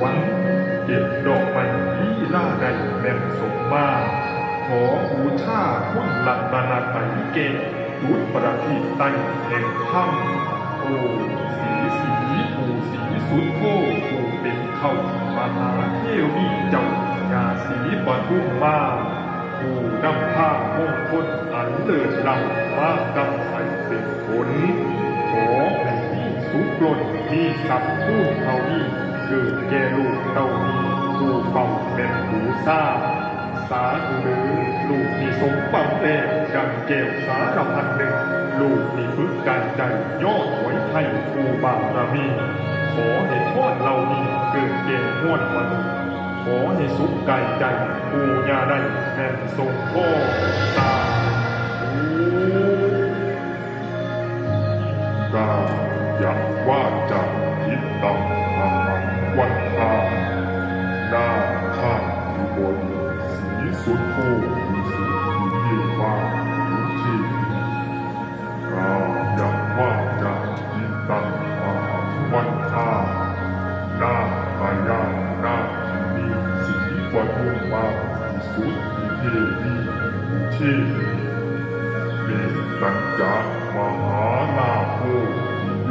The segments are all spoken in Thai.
วน เก็บดอกไม้ที่ล่าใดแม่นสมมา ขอบูชาคุณลัตนาไตเกตยุดประทีปใต้แห่งถ้ำโอ้สีสีปูสีสุดโคปูเป็นเข้ามหาเทวีเจ้ายาสีปทุมมาผู้นำผ้ามงคลอันเลิศล้ำมากำไสเป็นผลขอให้มีสุขล้นมีสัพย์ผู้เท่านี้ เกิดแก่ลูกเต่านี้ผู้เฝ้าแม่นผู้ทราสาธุหรือลูกมีสมบัติแรงดังแก้วสารพันหนึ่ง ลูกมีฝึกการใจยอดหวยไทยภูบารมี ขอให้ทอดเรานี้เกิดเก่งม้วนมันขอให้สุขกายใจปูญาได้แน่นทรงพ่อสาธุกายักว่าจะยิตตังอ นทาหน้าพายาหน้าที่มีสีกว่าทุ่งมาที่สุดที่เทวีลุชีเมตัญจามหานาโพธิโย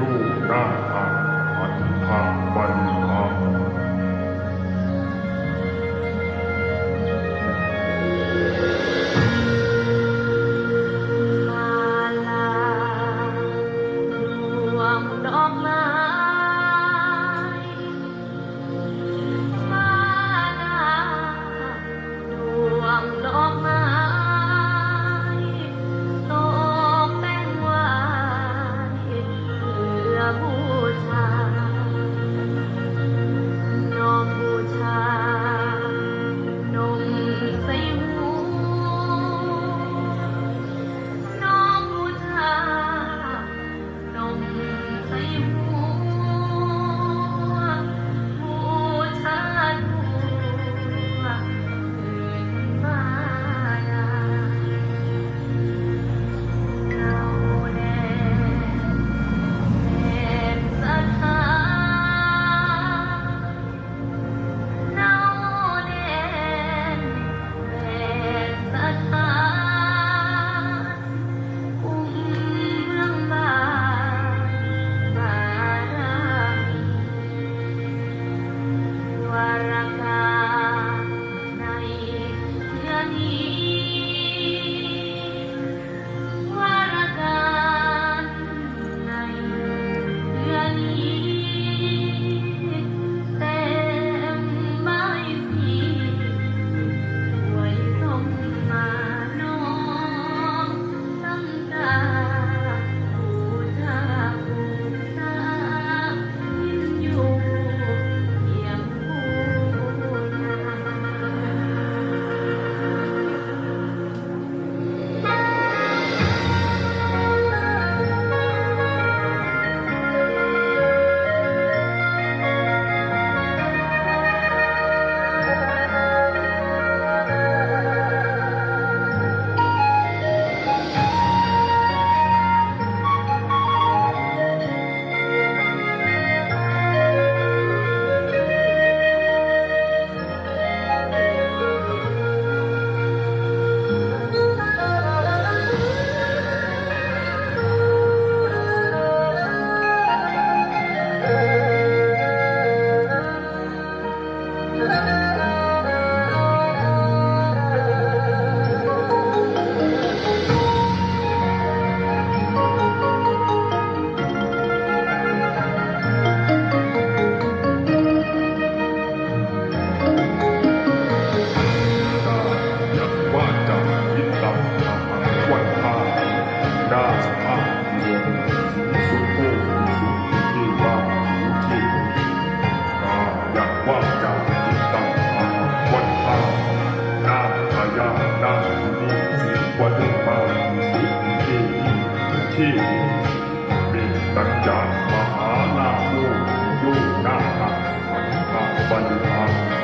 นาทางอันทางบัน วง มี ที่มตัญจามหานาโพธิโยนาคาอันทาบันทัง